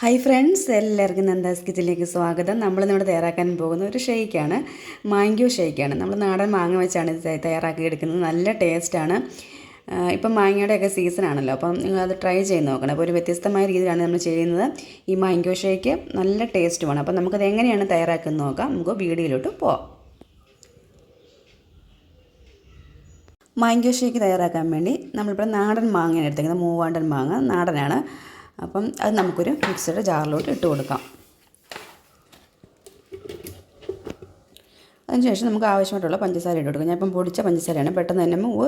Hi friends എല്ലാവർക്കും നന്ദാസ് കിച്ചനിലേക്ക് സ്വാഗതം. നമ്മൾ നമ്മളിന്നിവിടെ തയ്യാറാക്കാൻ പോകുന്ന ഒരു ഷെയ്ക്കാണ് മാംഗോ ഷെയ്ക്കാണ്. നമ്മൾ നാടൻ മാങ്ങ വെച്ചാണ് ഇത് തയ്യാറാക്കി എടുക്കുന്നത്. നല്ല ടേസ്റ്റാണ് ഇപ്പം മാങ്ങയുടെയൊക്കെ സീസണാണല്ലോ അപ്പം അത് ട്രൈ ചെയ്ത് നോക്കണം. അപ്പോൾ ഒരു വ്യത്യസ്തമായ രീതിയിലാണ് നമ്മൾ ചെയ്യുന്നത്. ഈ മാംഗോ ഷേക്ക് നല്ല ടേസ്റ്റുമാണ് അപ്പം നമുക്കത് എങ്ങനെയാണ് തയ്യാറാക്കുന്നത് നോക്കാം. നമുക്ക് വീഡിയോയിലോട്ട് പോവാം. മാംഗോ ഷേക്ക് തയ്യാറാക്കാൻ വേണ്ടി നമ്മളിപ്പോൾ നാടൻ മാങ്ങയാണ് എടുത്തേക്കുന്നത് മൂവാണ്ടൻ മാങ്ങ. നാടനാണ്. അപ്പം അത് നമുക്കൊരു മിക്സിയുടെ ജാറിലോട്ട് ഇട്ട് കൊടുക്കാം. അതിനുശേഷം നമുക്ക് ആവശ്യമായിട്ടുള്ള പഞ്ചസാര ഇട്ട് കൊടുക്കാം. ഞാൻ ഇപ്പം പൊടിച്ച പഞ്ചസാരയാണ്. പെട്ടെന്ന് തന്നെ മൂവ്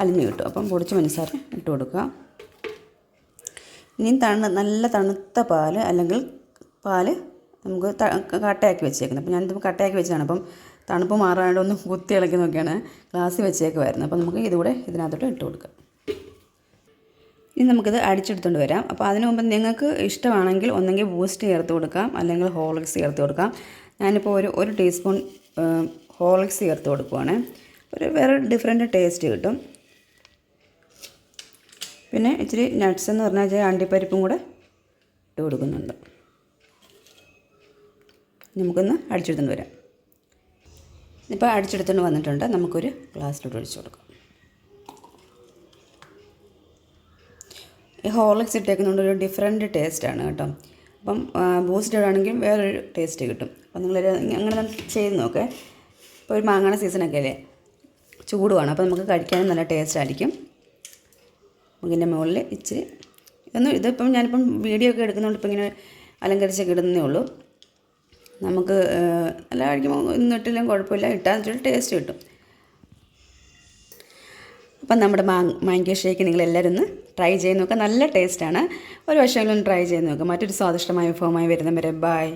അലിഞ്ഞു കിട്ടും. അപ്പം പൊടിച്ച പഞ്ചസാര ഇട്ട് കൊടുക്കുക. ഇനിയും തണു നല്ല തണുത്ത പാൽ അല്ലെങ്കിൽ പാൽ നമുക്ക് കട്ടയാക്കി വെച്ചേക്കുന്നത്. അപ്പം ഞാനിത് കട്ടയാക്കി വെച്ചതാണ്. അപ്പം തണുപ്പ് മാറാണ്ട് ഒന്ന് കുത്തി ഇളക്കി നോക്കിയാണ് ഗ്ലാസ്സിൽ വെച്ചേക്കുമായിരുന്നു അപ്പം നമുക്ക് ഇതുകൂടെ ഇതിനകത്തോട്ട് ഇട്ട് കൊടുക്കാം. ഇനി നമുക്കിത് അടിച്ചെടുത്തുകൊണ്ട് വരാം. അപ്പോൾ അതിനു മുമ്പ് നിങ്ങൾക്ക് ഇഷ്ടമാണെങ്കിൽ ഒന്നെങ്കിൽ ബൂസ്റ്റ് ചേർത്ത് കൊടുക്കാം അല്ലെങ്കിൽ ഹോളിക്സ് ചേർത്ത് കൊടുക്കാം. ഞാനിപ്പോൾ ഒരു ഒരു ടീസ്പൂൺ ഹോളിക്സ് ചേർത്ത് കൊടുക്കുവാണ്. ഒരു വേറെ ഡിഫറെന്റ് ടേസ്റ്റ് കിട്ടും. പിന്നെ ഇച്ചിരി നട്ട്സ് എന്ന് പറഞ്ഞാൽ ഇച്ചിരി അണ്ടിപ്പരിപ്പും കൂടെ ഇട്ട് കൊടുക്കുന്നുണ്ട്. നമുക്കൊന്ന് അടിച്ചെടുത്തുകൊണ്ട് വരാം. ഇപ്പോൾ അടിച്ചെടുത്തുകൊണ്ട് വന്നിട്ടുണ്ട്. നമുക്കൊരു ഗ്ലാസ്സിലോട്ട് ഒഴിച്ചു കൊടുക്കാം. ഈ ഹോർലിക്സ് ഇട്ടേക്കുന്നതുകൊണ്ട് ഒരു ഡിഫറെന്റ് ടേസ്റ്റാണ് കേട്ടോ. അപ്പം ബൂസ്റ്റ് ഇടുകയാണെങ്കിൽ വേറൊരു ടേസ്റ്റ് കിട്ടും. അപ്പം നിങ്ങൾ അങ്ങനെ ചെയ്ത് നോക്കേ. ഇപ്പോൾ ഒരു മാങ്ങാണ സീസണൊക്കെ അല്ലേ? ചൂടുവാണ് അപ്പോൾ നമുക്ക് കഴിക്കാനും നല്ല ടേസ്റ്റ് ആയിരിക്കും. ഇതിന്റെ മുകളിൽ ഇച്ചിരി ഇതൊന്നും ഇതിപ്പം ഞാനിപ്പം വീഡിയോ ഒക്കെ എടുക്കുന്നതുകൊണ്ട് ഇപ്പം ഇങ്ങനെ അലങ്കരിച്ചൊക്കെ ഇടുന്നേ ഉള്ളൂ. നമുക്ക് നല്ല കഴിക്കുമ്പോൾ ഇന്നിട്ടില്ലെങ്കിൽ കുഴപ്പമില്ല. ഇട്ടാൽ ടേസ്റ്റ് കിട്ടും. അപ്പം നമ്മുടെ മാ മാങ്കോ ഷേക്ക് നിങ്ങൾ എല്ലാവരും ഒന്ന് ട്രൈ ചെയ്ത് നോക്കുക നല്ല ടേസ്റ്റാണ്. ഒരു വർഷമെങ്കിലും ട്രൈ ചെയ്ത് നോക്കുക മറ്റൊരു സ്വാദിഷ്ടമായ വിഭവമായി വരുന്നവരെ ബായ്